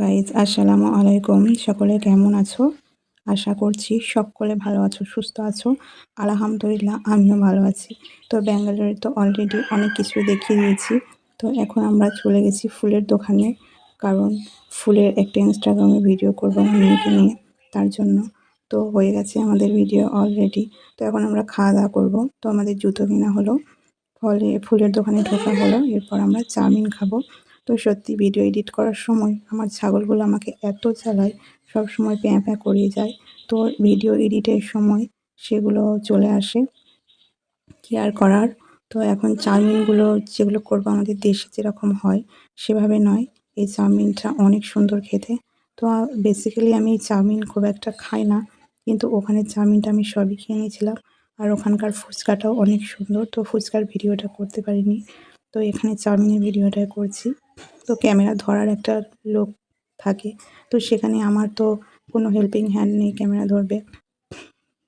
Guys আসসালামু আলাইকুম। সকলে কেমন আছো? আশা করছি সকলে ভালো আছো, সুস্থ আছো। আলহামদুলিল্লাহ, আমিও ভালো আছি। তো ব্যাঙ্গালোরে তো অলরেডি অনেক কিছু দেখিয়ে দিয়েছি। তো এখন আমরা চলে গেছি ফুলের দোকানে। কারণ ফুলের একটা ইনস্টাগ্রামে ভিডিও করব মেয়েকে নিয়ে, তার জন্য। তো হয়ে গেছে আমাদের ভিডিও অলরেডি তো এখন আমরা খাওয়া দাওয়া করব। তো আমাদের জুতো কেনা হলো। ফলে ফুলের দোকানে ঢোকা হলো। এরপর আমরা চাউমিন খাব। তো সত্যি ভিডিও এডিট করার সময় আমার ছাগলগুলো আমাকে এত চালায়, সব সময় প্যাঁ প্যাঁ করিয়ে যায়। তো ভিডিও এডিটের সময় সেগুলো চলে আসে। কি আর করার? তো এখন চাউমিনগুলো যেগুলো করব আমাদের দেশে যেরকম হয়, সেভাবে নয়। এই চাউমিনটা অনেক সুন্দর খেতে। তো বেসিক্যালি আমি চাউমিন খুব একটা খাই না, কিন্তু ওখানে চাউমিনটা আমি সবই খেয়ে নিয়েছিলাম। আর ওখানকার ফুচকাটাও অনেক সুন্দর, তো ফুচকার ভিডিওটা করতে পারিনি। তো এখানে চাউমিনের ভিডিওটা করছি। তো ক্যামেরা ধরার একটা লোক থাকে। তো সেখানে আমার তো কোনো হেল্পিং হ্যান্ড নেই ক্যামেরা ধরবে।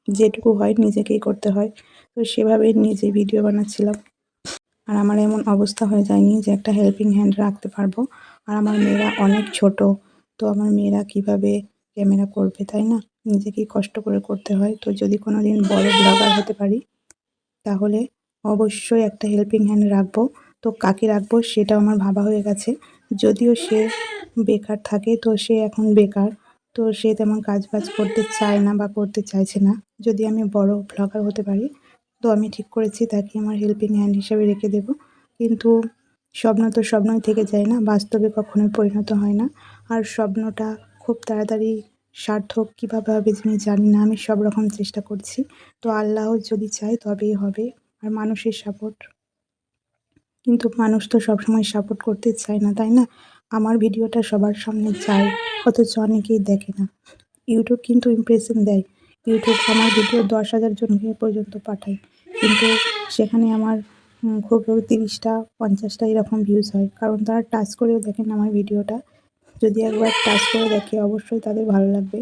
যেটুকু হয় নিজেকেই করতে হয়। তো সেভাবে নিজে ভিডিও বানাচ্ছিলাম। আর আমার এমন অবস্থা হয়ে যায়নি যে একটা হেল্পিং হ্যান্ড রাখতে পারব। আর আমার মেয়েরা অনেক ছোট। তো আমার মেয়েরা কীভাবে ক্যামেরা করবে, তাই না? নিজেকেই কষ্ট করে করতে হয়। তো যদি কোনো দিন বড় ব্লগার হতে পারি, তাহলে অবশ্যই একটা হেল্পিং হ্যান্ড রাখব। তো কাকে রাখব সেটাও আমার ভাবা হয়ে গেছে। যদিও সে বেকার থাকে, তো সে এখন বেকার, তো সে তেমন কাজ বাজ করতে চায় না বা করতে চাইছে না। যদি আমি বড় ব্লগার হতে পারি, তো আমি ঠিক করেছি তাকে আমার হেল্পিং হ্যান্ড হিসেবে রেখে দেব। কিন্তু স্বপ্ন তো স্বপ্নই থেকে যায় না, বাস্তবে কখনোই পরিণত হয় না। আর স্বপ্নটা খুব তাড়াতাড়ি সার্থক কীভাবে হবে আমি জানি না, আমি সব রকম চেষ্টা করছি। তো আল্লাহ যদি চায় তবেই হবে, আর মানুষের সাপোর্ট কিন্তু মানুষ তো সবসময় সাপোর্ট করতে চায় না, তাই না? আমার ভিডিওটা সবার সামনে যায়, অথচ অনেকেই দেখে না। ইউটিউব কিন্তু ইমপ্রেশন দেয়। ইউটিউব আমার ভিডিও দশ হাজার জনকে পর্যন্ত পাঠায়। কিন্তু সেখানে আমার খুব তিরিশটা, পঞ্চাশটা এরকম ভিউজ হয়। কারণ তারা টাচ করেও দেখেন আমার ভিডিওটা। যদি একবার টাচ করে দেখে, অবশ্যই তাদের ভালো লাগবে।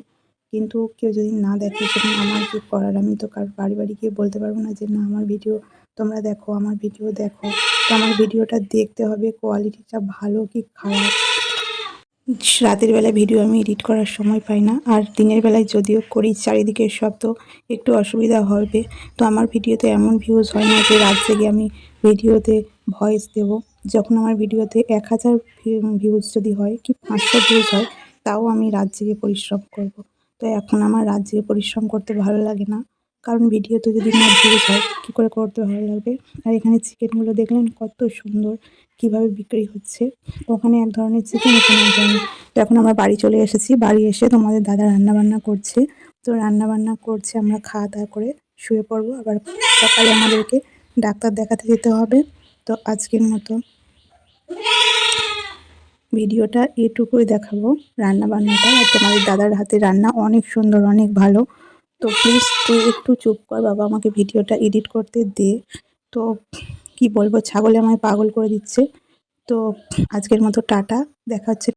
কিন্তু কেউ যদি না দেখে সেখানে আমার কী করার? আমি তো কার, বাড়ি বাড়ি গিয়ে বলতে পারব না যে, না, আমার ভিডিও তোমরা দেখো, আমার ভিডিও দেখো। আমার ভিডিওটা দেখতে হবে কোয়ালিটিটা ভালো কি খারাপ? রাতের বেলায় ভিডিও আমি এডিট করার সময় পাই না, আর দিনের বেলায় যদিও করি চারিদিকের শব্দ একটু অসুবিধা হবে। তো আমার ভিডিওতে এমন ভিউজ হয় না যে রাত জেগে আমি ভিডিওতে ভয়েস দেব। যখন আমার ভিডিওতে এক হাজার ভিউজ যদি হয় কি পাঁচশো ভিউজ হয়, তাও আমি রাত জেগে পরিশ্রম করব। তো এখন আমার রাত জেগে পরিশ্রম করতে ভালো লাগে না। কারণ ভিডিওতে যদি না ভিউজ হয়, কী করে করতে ভালো লাগবে? আর এখানে চিকেনগুলো দেখলেন কত সুন্দর কীভাবে বিক্রি হচ্ছে। ওখানে এক ধরনের চিকেন এখানে এক ধরনের তো এখন আমরা বাড়ি চলে এসেছি। বাড়ি এসে তোমাদের দাদা রান্নাবান্না করছে। তো রান্নাবান্না করছে, আমরা খাওয়া দাওয়া করে শুয়ে পড়ব। আবার সকালে আমাদেরকে ডাক্তার দেখাতে যেতে হবে। তো আজকের মতো ভিডিওটা এটুকুই দেখাবো রান্না বান্নাটা আর তোমাদের দাদার হাতে রান্না অনেক সুন্দর, অনেক ভালো। তো প্লিজ তুই একটু চুপ কর, বাবা আমাকে ভিডিওটা এডিট করতে দে। তো কি বলব, ছাগলে আমায় পাগল করে দিচ্ছে। তো আজকের মতো টাটা, দেখা হচ্ছে